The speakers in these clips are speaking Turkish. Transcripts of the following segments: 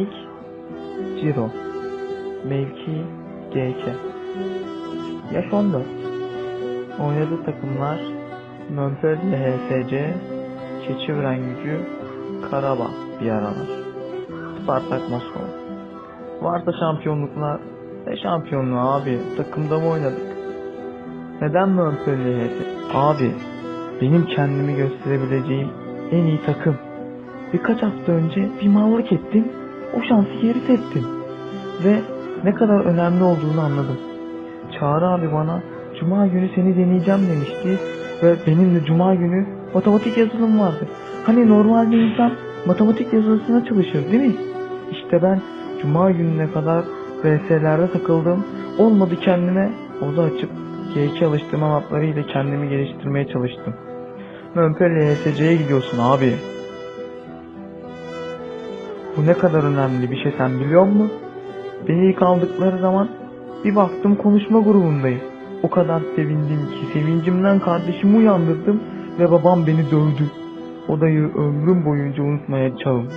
Nick Ciro Mevki GK Yaş 14 Oynadığı takımlar Montpellier HSC Keçiören Gücü Karabağ bir aralar. Spartak Moskova. Varsa şampiyonluklar Ne şampiyonluğu abi? Takımda mı oynadık? Neden Montpellier HSC Abi benim kendimi gösterebileceğim en iyi takım. Birkaç hafta önce bir mallık ettim o şansı geri teptim. Ve ne kadar önemli olduğunu anladım. Çağrı abi bana Cuma günü seni deneyeceğim demişti ve benim de Cuma günü matematik yazılım vardı. Hani normal bir insan matematik yazılısına çalışır değil mi? İşte ben Cuma gününe kadar VS'lerde takıldım. Olmadı kendime oda açıp G2 alıştırma maplarıyla kendimi geliştirmeye çalıştım. Montpellier HSC'ye gidiyorsun abi. Bu ne kadar önemli bir şey sen biliyor musun? Beni ilk aldıkları zaman bir baktım konuşma grubundayım. O kadar sevindim ki sevincimden kardeşimi uyandırdım ve babam beni dövdü. Odayı ömrüm boyunca unutmayacağım.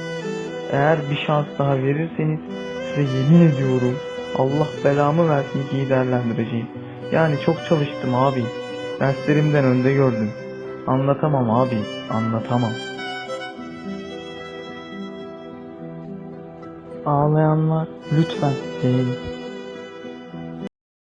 Eğer bir şans daha verirseniz size yemin ediyorum Allah belamı versin ki değerlendireceğim. Yani çok çalıştım abi. Derslerimden önde gördüm. Anlatamam abi, anlatamam. Ağlayanlar lütfen beğenin.